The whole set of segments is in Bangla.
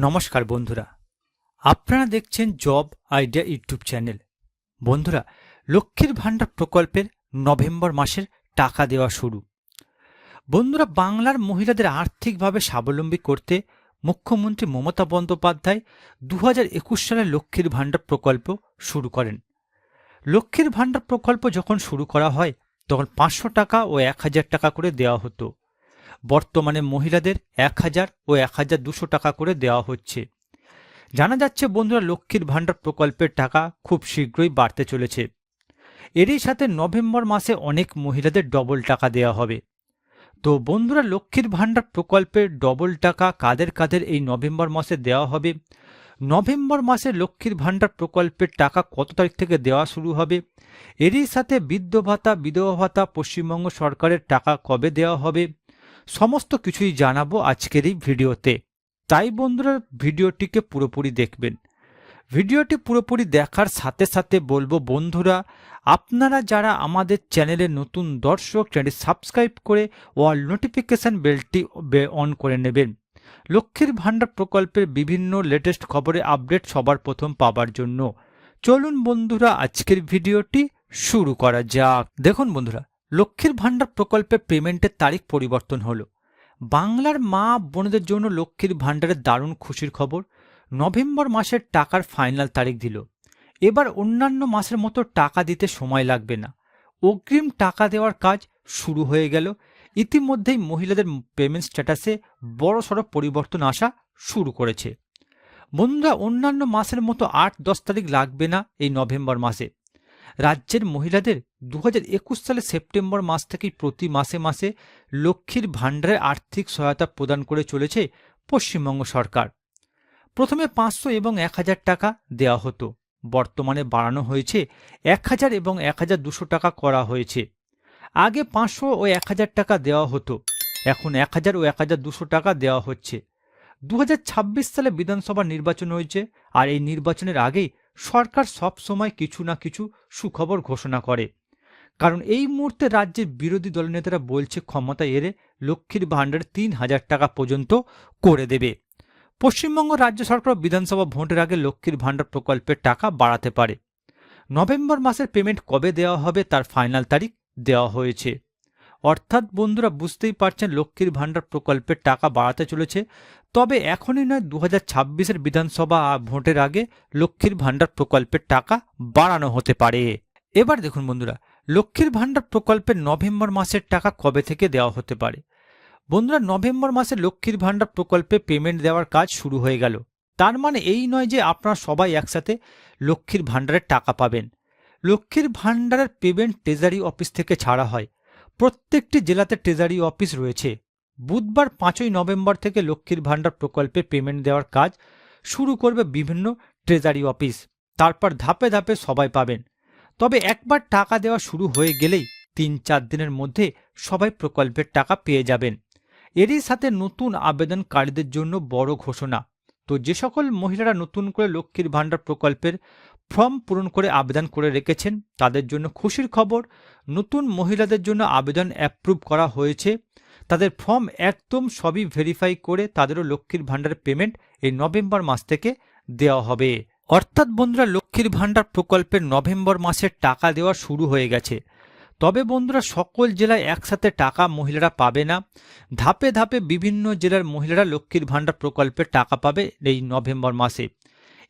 নমস্কার বন্ধুরা। আপনারা দেখছেন জব আইডিয়া ইউটিউব চ্যানেল। বন্ধুরা, লক্ষ্মীর ভাণ্ডার প্রকল্পের নভেম্বর মাসের টাকা দেওয়া শুরু। বন্ধুরা, বাংলার মহিলাদের আর্থিকভাবে স্বাবলম্বী করতে মুখ্যমন্ত্রী মমতা বন্দ্যোপাধ্যায় দু সালে লক্ষ্মীর ভাণ্ডার প্রকল্প শুরু করেন। লক্ষ্মীর ভাণ্ডার প্রকল্প যখন শুরু করা হয়, তখন পাঁচশো টাকা ও এক হাজার টাকা করে দেওয়া হতো। বর্তমানে মহিলাদের এক হাজার ও এক হাজার দুশো টাকা করে দেওয়া হচ্ছে। জানা যাচ্ছে, বন্ধুরা, লক্ষ্মীর ভাণ্ডার প্রকল্পের টাকা খুব শীঘ্রই বাড়তে চলেছে। এরই সাথে নভেম্বর মাসে অনেক মহিলাদের ডবল টাকা দেওয়া হবে। তো, বন্ধুরা, লক্ষ্মীর ভাণ্ডার প্রকল্পের ডবল টাকা কাদের কাদের এই নভেম্বর মাসে দেওয়া হবে? নভেম্বর মাসে লক্ষ্মীর ভাণ্ডার প্রকল্পের টাকা কত তারিখ থেকে দেওয়া শুরু হবে? এরই সাথে বৃদ্ধ ভাতা, বিধবা ভাতা পশ্চিমবঙ্গ সরকারের টাকা কবে দেওয়া হবে? সমস্ত কিছুই জানাব আজকের এই ভিডিওতে। তাই বন্ধুরা, ভিডিওটিকে পুরোপুরি দেখবেন। ভিডিওটি পুরোপুরি দেখার সাথে সাথে বলব, বন্ধুরা, আপনারা যারা আমাদের চ্যানেলে নতুন দর্শক চ্যানেল সাবস্ক্রাইব করে অল নোটিফিকেশান বেলটি অন করে নেবেন। লক্ষ্মীর ভাণ্ডার প্রকল্পের বিভিন্ন লেটেস্ট খবরে আপডেট সবার প্রথম পাবার জন্য। চলুন বন্ধুরা, আজকের ভিডিওটি শুরু করা যাক। দেখুন বন্ধুরা লক্ষ্মীর ভাণ্ডার প্রকল্পে পেমেন্টের তারিখ পরিবর্তন হলো। বাংলার মা বোনদের জন্য লক্ষ্মীর ভাণ্ডারের দারুণ খুশির খবর। নভেম্বর মাসের টাকার ফাইনাল তারিখ দিল। এবার অন্যান্য মাসের মতো টাকা দিতে সময় লাগবে না। অগ্রিম টাকা দেওয়ার কাজ শুরু হয়ে গেল। ইতিমধ্যেই মহিলাদের পেমেন্ট স্ট্যাটাসে বড়সড় পরিবর্তন আসা শুরু করেছে। বন্ধুরা, অন্যান্য মাসের মতো আট দশ তারিখ লাগবে না এই নভেম্বর মাসে। রাজ্যের মহিলাদের দু সালে সেপ্টেম্বর মাস থেকেই প্রতি মাসে মাসে লক্ষ্মীর ভাণ্ডারের আর্থিক সহায়তা প্রদান করে চলেছে পশ্চিমবঙ্গ সরকার। প্রথমে পাঁচশো এবং এক হাজার টাকা দেওয়া হতো। বর্তমানে বাড়ানো হয়েছে এক হাজার এবং এক হাজার দুশো টাকা করা হয়েছে। আগে পাঁচশো ও এক হাজার টাকা দেওয়া হতো। এখন এক হাজার ও এক হাজার দুশো টাকা দেওয়া হচ্ছে। দু হাজার ছাব্বিশ সালে বিধানসভা নির্বাচন হয়েছে আর এই নির্বাচনের আগেই সরকার সব সময় কিছু না কিছু সুখবর ঘোষণা করে। কারণ এই মুহূর্তে রাজ্যের বিরোধী দলনেতারা বলছে ক্ষমতায় এলে লক্ষ্মীর ভাণ্ডার তিন হাজার টাকা পর্যন্ত করে দেবে। পশ্চিমবঙ্গ রাজ্য সরকার বিধানসভা ভোটের আগে লক্ষ্মীর ভাণ্ডার প্রকল্পের টাকা বাড়াতে পারে। নভেম্বর মাসের পেমেন্ট কবে দেওয়া হবে তার ফাইনাল তারিখ দেওয়া হয়েছে। অর্থাৎ বন্ধুরা বুঝতেই পারছেন লক্ষ্মীর ভাণ্ডার প্রকল্পের টাকা বাড়াতে চলেছে। তবে এখনই নয় দু হাজার বিধানসভা ভোটের আগে লক্ষ্মীর ভাণ্ডার প্রকল্পের টাকা বাড়ানো হতে পারে। এবার দেখুন বন্ধুরা, লক্ষ্মীর ভাণ্ডার প্রকল্পের নভেম্বর মাসের টাকা কবে থেকে দেওয়া হতে পারে? বন্ধুরা, নভেম্বর মাসে লক্ষ্মীর ভাণ্ডার প্রকল্পে পেমেন্ট দেওয়ার কাজ শুরু হয়ে গেল। তার মানে এই নয় যে আপনারা সবাই একসাথে লক্ষ্মীর ভাণ্ডারের টাকা পাবেন। লক্ষ্মীর ভাণ্ডারের পেমেন্ট ট্রেজারি অফিস থেকে ছাড়া হয়। প্রত্যেকটি জেলাতে ট্রেজারি অফিস রয়েছে। বুধবার পাঁচই নভেম্বর থেকে লক্ষ্মীর ভাণ্ডার প্রকল্পে পেমেন্ট দেওয়ার কাজ শুরু করবে বিভিন্ন ট্রেজারি অফিস তারপর ধাপে ধাপে সবাই পাবেন। তবে একবার টাকা দেওয়া শুরু হয়ে গেলেই তিন চার দিনের মধ্যে সবাই প্রকল্পের টাকা পেয়ে যাবেন। এরই সাথে নতুন আবেদনকারীদের জন্য বড় ঘোষণা। তো যে সকল মহিলারা নতুন করে লক্ষ্মীর ভাণ্ডার প্রকল্পের ফর্ম পূরণ করে আবেদন করে রেখেছেন। তাদের জন্য খুশির খবর, নতুন মহিলাদের জন্য আবেদন অ্যাপ্রুভ করা হয়েছে। তাদের ফর্ম একদম সবই ভেরিফাই করে তাদেরও লক্ষ্মীর ভাণ্ডারের পেমেন্ট এই নভেম্বর মাস থেকে দেওয়া হবে। অর্থাৎ বন্ধুরা, লক্ষ্মীর ভাণ্ডার প্রকল্পের নভেম্বর মাসের টাকা দেওয়া শুরু হয়ে গেছে। তবে বন্ধুরা, সকল জেলায় একসাথে টাকা মহিলারা পাবে না। ধাপে ধাপে বিভিন্ন জেলার মহিলারা লক্ষ্মীর ভাণ্ডার প্রকল্পের টাকা পাবে এই নভেম্বর মাসে।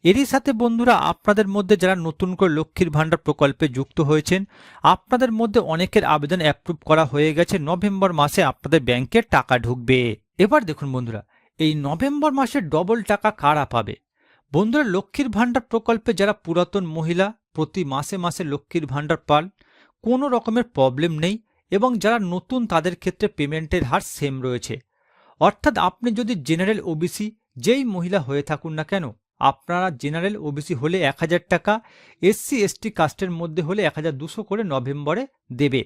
এরই সাথে বন্ধুরা, আপনাদের মধ্যে যারা নতুন করে লক্ষ্মীর ভাণ্ডার প্রকল্পে যুক্ত হয়েছেন, আপনাদের মধ্যে অনেকের আবেদন অ্যাপ্রুভ করা হয়ে গেছে। নভেম্বর মাসে আপনাদের ব্যাংকে টাকা ঢুকবে। এবার দেখুন বন্ধুরা, এই নভেম্বর মাসে ডবল টাকা কারা পাবে? বন্ধুরা, লক্ষ্মীর ভাণ্ডার প্রকল্পে যারা পুরাতন মহিলা প্রতি মাসে মাসে লক্ষ্মীর ভাণ্ডার পান, কোনো রকমের প্রবলেম নেই এবং যারা নতুন তাদের ক্ষেত্রে পেমেন্টের হার সেম রয়েছে। অর্থাৎ আপনি যদি জেনারেল ওবিসি যেই মহিলা হয়ে থাকুন না কেন আপনারা জেনারেল ওবিসি হলে এক হাজার টাকা, এসসি, এসটি কাস্টের মধ্যে হলে এক হাজার দুশো করে নভেম্বরে দেবে।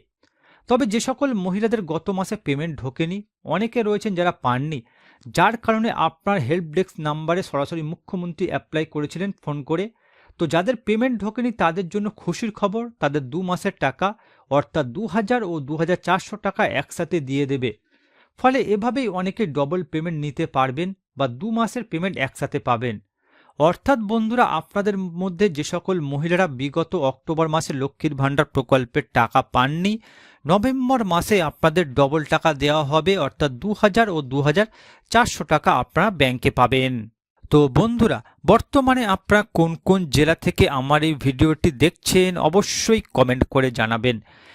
তবে যে সকল মহিলাদের গত মাসে পেমেন্ট ঢোকেনি, অনেকে রয়েছেন যারা পাননি, যার কারণে আপনার হেল্প ডেস্ক নাম্বারে সরাসরি মুখ্যমন্ত্রী অ্যাপ্লাই করেছিলেন ফোন করে। তো যাদের পেমেন্ট ঢোকেনি, তাদের জন্য খুশির খবর, তাদের দু মাসের টাকা, অর্থাৎ দু হাজার ও দু হাজার চারশো টাকা একসাথে দিয়ে দেবে। ফলে এভাবেই অনেকে ডবল পেমেন্ট নিতে পারবেন বা দু মাসের পেমেন্ট একসাথে পাবেন। অর্থাৎ বন্ধুরা, আপনাদের মধ্যে যে সকল মহিলারা বিগত অক্টোবর মাসে লক্ষ্মীর ভাণ্ডার প্রকল্পের টাকা পাননি, নভেম্বর মাসে আপনাদের ডবল টাকা দেওয়া হবে, অর্থাৎ দু হাজার ও দু হাজার চারশো টাকা আপনারা ব্যাংকে পাবেন। তো বন্ধুরা, বর্তমানে আপনারা কোন কোন জেলা থেকে আমার এই ভিডিওটি দেখছেন, অবশ্যই কমেন্ট করে জানাবেন।